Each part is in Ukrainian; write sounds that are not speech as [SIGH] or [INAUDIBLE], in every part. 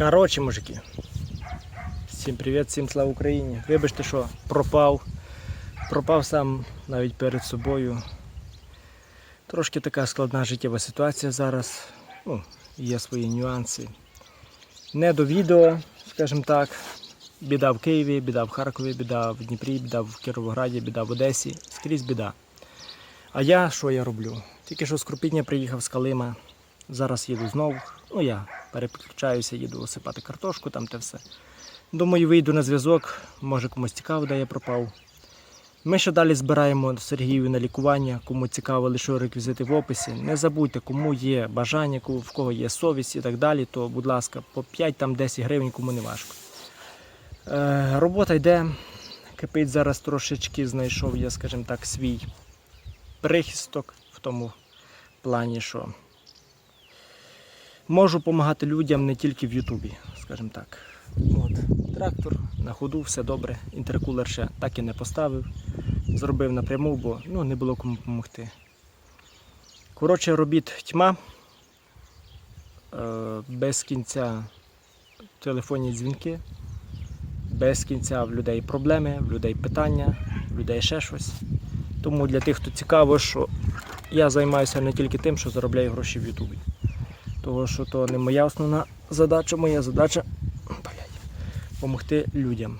Коротше, мужики. Всім привіт, всім слава Україні. Вибачте, що пропав. Пропав сам навіть перед собою. Трошки така складна життєва ситуація зараз. Ну, є свої нюанси. Не до відео, скажімо так. Біда в Києві, біда в Харкові, біда в Дніпрі, біда в Кіровограді, біда в Одесі. Скрізь біда. А я що я роблю? Тільки що з Крупіння приїхав з Калима. Зараз їду знову. Ну я переключаюся, їду осипати картошку, там те все. Думаю, вийду на зв'язок, може комусь цікаво, де я пропав. Ми ще далі збираємо Сергію на лікування. Кому цікаво, лише реквізити в описі. Не забудьте, кому є бажання, в кого є совість і так далі, то, будь ласка, по 5-10 гривень, кому не важко. Е, робота йде. Кипить зараз трошечки, знайшов я, скажімо так, свій прихисток в тому плані, що можу допомагати людям не тільки в Ютубі, скажімо так. От. Трактор на ходу, все добре. Інтеркулер ще так і не поставив. Зробив напряму, бо ну, не було кому допомогти. Коротше, робіт тьма. Е, без кінця телефонні дзвінки, без кінця в людей проблеми, в людей питання, в людей ще щось. Тому для тих, хто цікаво, що я займаюся не тільки тим, що заробляю гроші в Ютубі. Того, що то не моя основна задача, моя задача допомогти людям.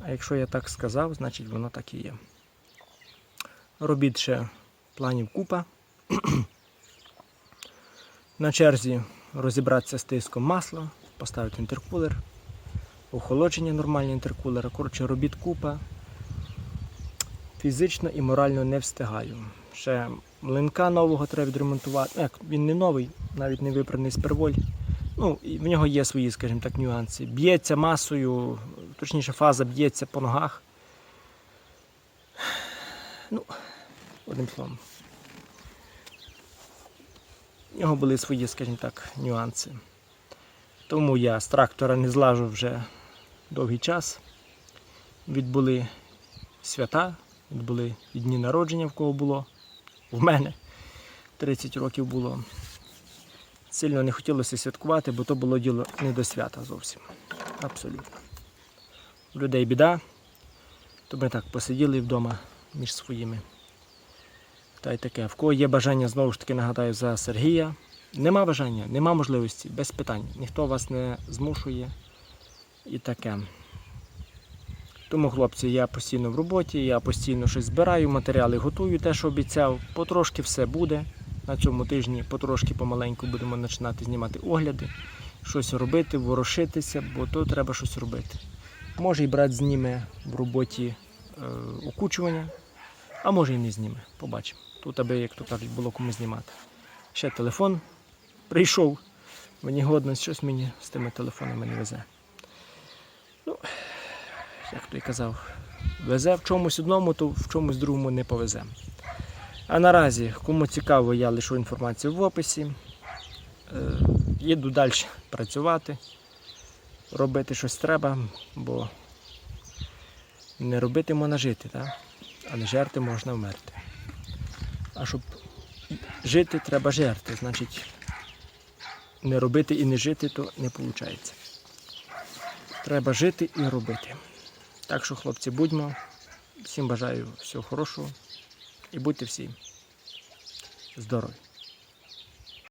А якщо я так сказав, значить воно так і є. Робіт ще планів купа. [CLEARS THROAT] На черзі розібратися з тиском масла, поставити інтеркулер, охолодження нормальний інтеркулера. Коротше, робіт купа. Фізично і морально не встигаю. Ще млинка нового треба відремонтувати. Як, він не новий, навіть не випраний з перволь. Ну, в нього є свої, скажімо так, нюанси. Б'ється масою, точніше, фаза б'ється по ногах. Ну, одним словом. В нього були свої, скажімо так, нюанси. Тому я з трактора не злажу вже довгий час. Відбули свята, відбули дні народження, в кого було. В мене 30 років було. Сильно не хотілося святкувати, бо то було діло не до свята зовсім. Абсолютно. У людей біда, то ми так посиділи вдома між своїми. Та й таке. В кого є бажання, знову ж таки нагадаю за Сергія. Нема бажання, нема можливості, без питань. Ніхто вас не змушує і таке. Тому, хлопці, я постійно в роботі, я постійно щось збираю, матеріали готую, те, що обіцяв. Потрошки все буде. На цьому тижні потрошки помаленьку будемо починати знімати огляди, щось робити, ворушитися, бо то треба щось робити. Може і брат зніме в роботі е, окучування, а може і не зніме. Побачимо. Тут аби, як то кажуть, було кому знімати. Ще телефон прийшов. Мені годність, щось мені з тими телефонами не везе. Ну, як той казав, везе в чомусь одному, то в чомусь другому не повезе. А наразі, кому цікаво, я лишу інформацію в описі. Е, Їду далі працювати, робити щось треба, бо не робити можна жити, так? а не жерти можна вмерти. А щоб жити, треба жерти. Значить, не робити і не жити, то не виходить. Треба жити і робити. Так що, хлопці, будьмо. Всім бажаю всього хорошого і будьте всі здорові.